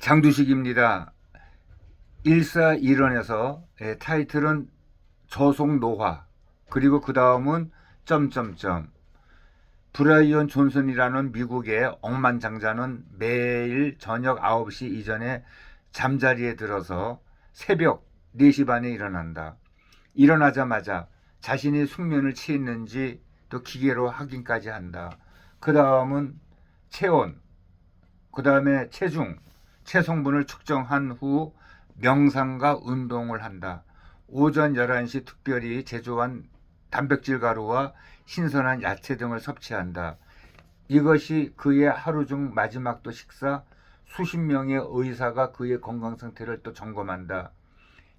장두식입니다. 일사일원에서 예, 타이틀은 저속 노화 그리고 그 다음은 점점점 브라이언 존슨이라는 미국의 억만장자는 매일 저녁 9시 이전에 잠자리에 들어서 새벽 4시 반에 일어난다. 일어나자마자 자신이 숙면을 취했는지 또 기계로 확인까지 한다. 그 다음은 체온, 그 다음에 체중, 체성분을 측정한 후 명상과 운동을 한다. 오전 11시 특별히 제조한 단백질 가루와 신선한 야채 등을 섭취한다. 이것이 그의 하루 중 마지막 또 식사, 수십 명의 의사가 그의 건강 상태를 또 점검한다.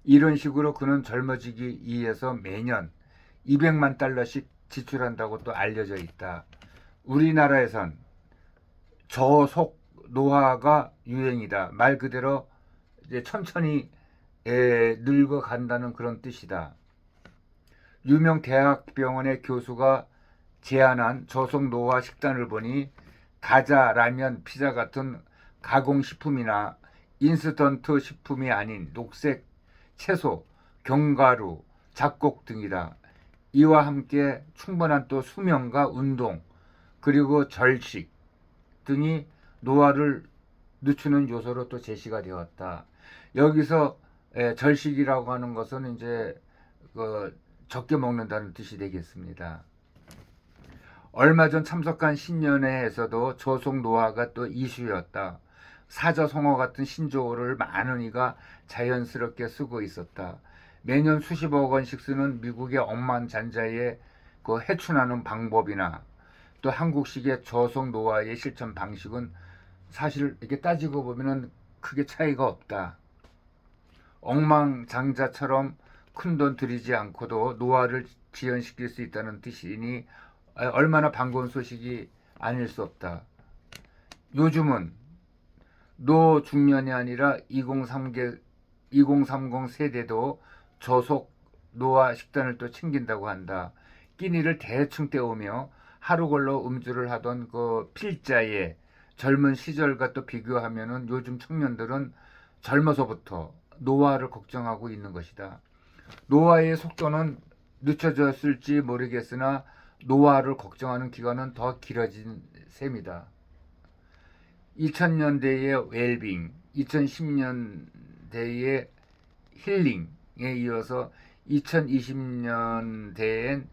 이런 식으로 그는 젊어지기 위해서 매년 200만 달러씩 지출한다고 또 알려져 있다. 우리나라에선 저속 노화가 유행이다. 말 그대로 이제 천천히 에, 늙어간다는 그런 뜻이다. 유명 대학병원의 교수가 제안한 저속 노화 식단을 보니 가자, 라면, 피자 같은 가공식품이나 인스턴트 식품이 아닌 녹색 채소, 견과류, 잡곡 등이다. 이와 함께 충분한 또 수면과 운동, 그리고 절식 등이 노화를 늦추는 요소로 또 제시가 되었다. 여기서 에, 절식이라고 하는 것은 이제 그 적게 먹는다는 뜻이 되겠습니다. 얼마 전 참석한 신년회에서도 저속 노화가 또 이슈였다. 사자성어 같은 신조어를 많은 이가 자연스럽게 쓰고 있었다. 매년 수십억 원씩 쓰는 미국의 억만장자의 그 해춘하는 방법이나 또 한국식의 저속 노화의 실천 방식은 사실 이렇게 따지고 보면은 크게 차이가 없다. 억망장자처럼 큰 돈 들이지 않고도 노화를 지연시킬 수 있다는 뜻이니 얼마나 반가운 소식이 아닐 수 없다. 요즘은 노 중년이 아니라 2030, 2030 세대도 저속 노화 식단을 또 챙긴다고 한다. 끼니를 대충 때우며 하루 걸러 음주를 하던 그 필자의 젊은 시절과 또 비교하면은 요즘 청년들은 젊어서부터 노화를 걱정하고 있는 것이다. 노화의 속도는 늦춰졌을지 모르겠으나 노화를 걱정하는 기간은 더 길어진 셈이다. 2000년대의 웰빙, 2010년대의 힐링에 이어서 2020년대엔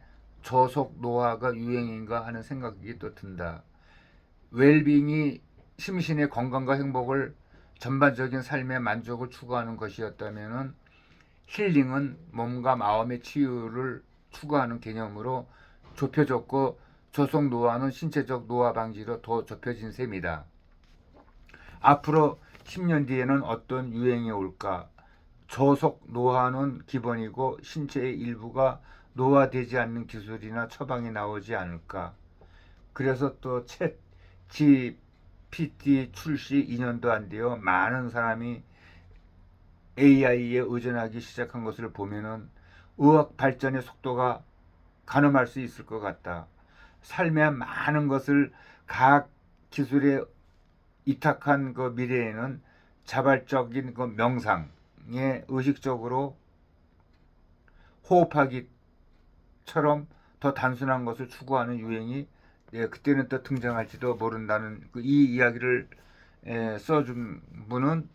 저속 노화가 유행인가 하는 생각이 또 든다. 웰빙이 심신의 건강과 행복을 전반적인 삶의 만족을 추구하는 것이었다면 힐링은 몸과 마음의 치유를 추구하는 개념으로 좁혀졌고 저속 노화는 신체적 노화 방지로 더 좁혀진 셈이다. 앞으로 10년 뒤에는 어떤 유행이 올까? 저속 노화는 기본이고 신체의 일부가 노화되지 않는 기술이나 처방이 나오지 않을까? 그래서 또 챗 GPT 출시 2년도 안 되어 많은 사람이 AI에 의존하기 시작한 것을 보면은 의학 발전의 속도가 가늠할 수 있을 것 같다. 삶의 많은 것을 과학 기술에 이탁한 그 미래에는 자발적인 그 명상에 의식적으로 호흡하기 처럼 더 단순한 것을 추구하는 유행이 예, 그때는 또 등장할지도 모른다는 그 이 이야기를 예, 써준 분은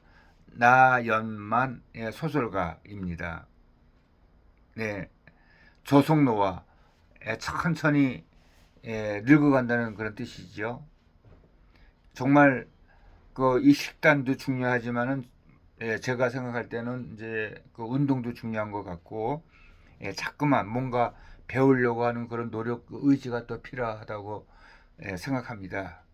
나연만 예, 소설가입니다. 네, 조속노화 예, 천천히 예, 늙어간다는 그런 뜻이죠. 정말 그 이 식단도 중요하지만은 예, 제가 생각할 때는 이제 그 운동도 중요한 것 같고 예, 자꾸만 뭔가 배우려고 하는 그런 노력, 의지가 또 필요하다고 예, 생각합니다.